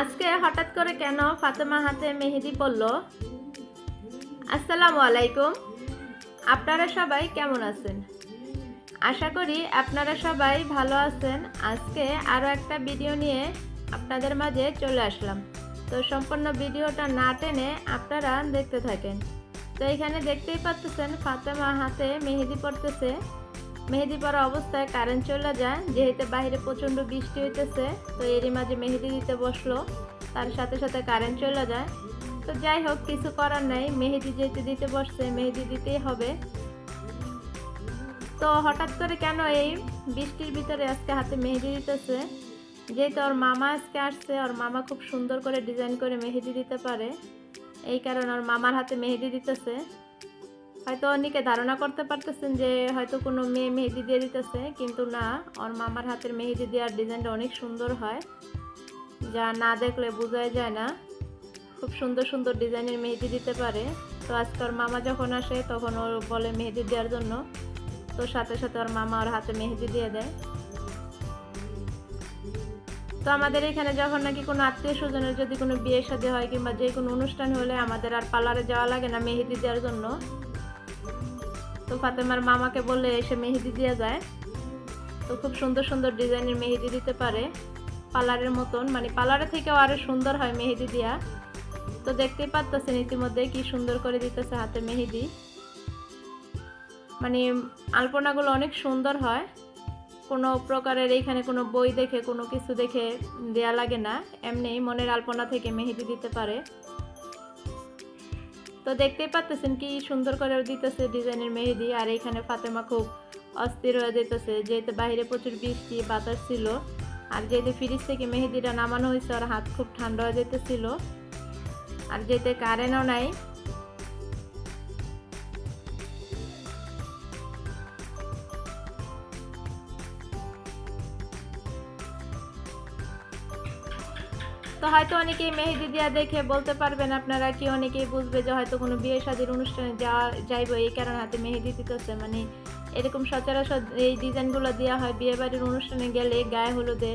আজকে হঠাৎ করে কেন ফাতেমা হাতে মেহেদি পড়ল? আসসালামু আলাইকুম। আপনারা সবাই কেমন আছেন? আশা করি আপনারা সবাই ভালো আছেন। আজকে আরও একটা ভিডিও নিয়ে আপনাদের মাঝে চলে আসলাম। তো সম্পূর্ণ ভিডিওটা না টেনে আপনারা দেখতে থাকেন। তো এখানে দেখতেই পাচ্ছেন ফাতেমা হাতে মেহেদি পড়তেছে। মেহেদি পরা অবস্থায় কারেন্ট চলে যায়। যেহেতু বাইরে প্রচণ্ড বৃষ্টি হইতেছে, তো এরই মাঝে মেহেদি দিতে বসল। তার সাথে সাথে কারেন্ট চলে যায়। তো যাই হোক, কিছু করার নাই। মেহেদি যেহেতু দিতে বসছে, মেহেদি দিতেই হবে। তো হঠাৎ করে কেন এই বৃষ্টির ভিতরে আজকে হাতে মেহেদি দিতেছে? যেহেতু ওর মামা আজকে আসছে, ওর মামা খুব সুন্দর করে ডিজাইন করে মেহেদি দিতে পারে। এই কারণে ওর মামার হাতে মেহেদি দিতেছে। হয়তো অনেকে ধারণা করতে পারতেছেন যে হয়তো কোনো মেয়ে মেহেদি দিয়ে দিতেছে, কিন্তু না, ওর মামার হাতের মেহেদি দেওয়ার ডিজাইনটা অনেক সুন্দর হয়। যা না দেখলে বোঝাই যায় না। খুব সুন্দর সুন্দর ডিজাইনের মেহেদি দিতে পারে। তো আজকে ওর মামা যখন আসে, তখন ওর বলে মেহেদি দেওয়ার জন্য। তো সাথে সাথে ওর মামা ওর হাতে মেহেদি দিয়ে দেয়। তো আমাদের এখানে যখন নাকি কোনো আত্মীয় স্বজনের যদি কোনো বিয়ে শাদী হয় কিংবা যে কোনো অনুষ্ঠান হলে আমাদের আর পার্লারে যাওয়া লাগে না মেহেদি দেওয়ার জন্য। তো ফাতেমার মামাকে বললে এসে মেহেদি দেওয়া যায়। তো খুব সুন্দর সুন্দর ডিজাইনের মেহেদি দিতে পারে। পার্লারের মতন মানে পার্লারের থেকেও আরও সুন্দর হয় মেহেদি দেওয়া তো দেখতেই পারতেছেন ইতিমধ্যে কি সুন্দর করে দিতেছে হাতে মেহেদি। মানে আলপনাগুলো অনেক সুন্দর হয়। কোনো প্রকারের এইখানে কোনো বই দেখে, কোনো কিছু দেখে দেয়া লাগে না। এমনি মনের আলপনা থেকে মেহেদি দিতে পারে। তো দেখতেই পাচ্তেছেন কি সুন্দর করে দিতেছে ডিজাইনের মেহেদি, আর এখানে ফাতেমা খুব অস্থির হয়ে যেতেছে। যেহেতু বাইরে প্রচুর বৃষ্টি, বাতাস ছিল, আর যেহেতু ফ্রিজ থেকে মেহেদিটা নামানো হয়েছে, ওর হাত খুব ঠান্ডা হয়ে যেতেছিল। আর যেতে কারেন্টও নাই তো হয়তো অনেকেই মেহেদি দিয়া দেখে বলতে পারবেন আপনারা কি অনেকেই বুঝবে যে হয়তো কোনো বিয়ে শাদীর অনুষ্ঠানে যাওয়া যাইব, এই কারণে হাতে মেহেদি দিতেছে। মানে এরকম সচরাচর এই ডিজাইনগুলো দেওয়া হয় বিয়ে বাড়ির অনুষ্ঠানে গেলে গায়ে হলুদে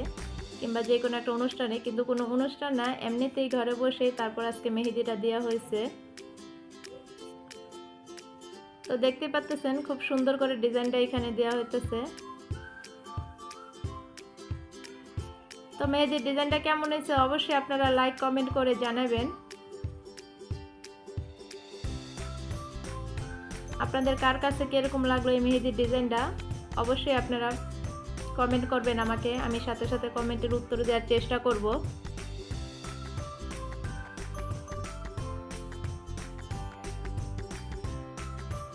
কিংবা যে কোনো একটা অনুষ্ঠানে। কিন্তু কোনো অনুষ্ঠান না, এমনিতেই ঘরে বসে তারপর আজকে মেহেদিটা দেওয়া হয়েছে। তো দেখতে পাচ্তেছেন, খুব সুন্দর করে ডিজাইনটা এখানে দেওয়া হইতেছে। তো মেয়েদের ডিজাইনটা কেমন হয়েছে অবশ্যই আপনারা লাইক কমেন্ট করে জানাবেন। আপনাদের কার কাছে কীরকম লাগল এই মেহেদির ডিজাইনটা? অবশ্যই আপনারা কমেন্ট করবেন আমাকে, আমি সাথে সাথে কমেন্টের উত্তর দেওয়ার চেষ্টা করব।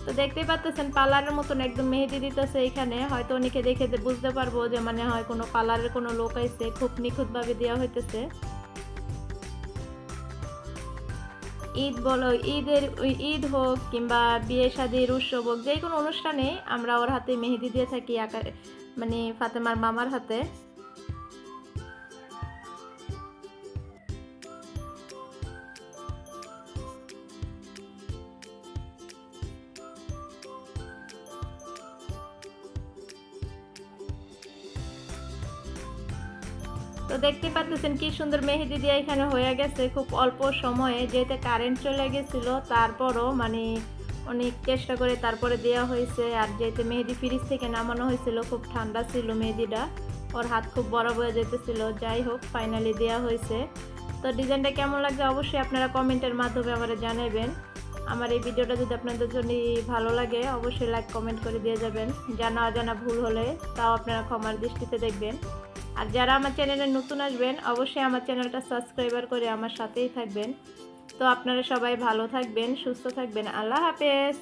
তো দেখতেই পাচ্ছেন পার্লারের মতন একদম মেহেদি দিতেছে এখানে। হয়তো অনেকে দেখে বুঝতে পারব যে মানে হয় কোনো পার্লারের কোনো লোক আইছে, খুব নিখুঁতভাবে দেওয়া হইতেছে। ঈদ বলো, ঈদের ঈদ হোক কিংবা বিয়ে শাদির উৎসব হোক যে কোনো অনুষ্ঠানে আমরা ওর হাতে মেহেদি দিয়ে থাকি আকার মানে ফাতেমার মামার হাতে। তো দেখতে পাচ্ছেন কি সুন্দর মেহেদি দিয়ে এখানে হয়ে গেছে। খুব অল্প সময়ে যেহেতু কারেন্ট চলে গেছিল, তারপরও মানে অনেক চেষ্টা করে তারপরে দেওয়া হয়েছে। আর যেহেতু মেহেদি ফ্রিজ থেকে নামানো হয়েছিল, খুব ঠান্ডা ছিল মেহেদিটা। ওর হাত খুব বড় হয়ে যেতেছিল। যাই হোক ফাইনালি দেওয়া হয়েছে। তো ডিজাইনটা কেমন লাগছে অবশ্যই আপনারা কমেন্টের মাধ্যমে আমার জানাবেন। আমার এই ভিডিওটা যদি আপনাদের জন্য ভালো লাগে, অবশ্যই লাইক কমেন্ট করে দিয়ে যাবেন। জানা অজানা ভুল হলে তাও আপনারা ক্ষমার দৃষ্টিতে দেখবেন। আর যারা আমার চ্যানেলে নতুন আসবেন, অবশ্যই আমার চ্যানেলটা সাবস্ক্রাইবার করে আমার সাথেই থাকবেন। তো আপনারা সবাই ভালো থাকবেন, সুস্থ থাকবেন। আল্লাহ হাফেজ!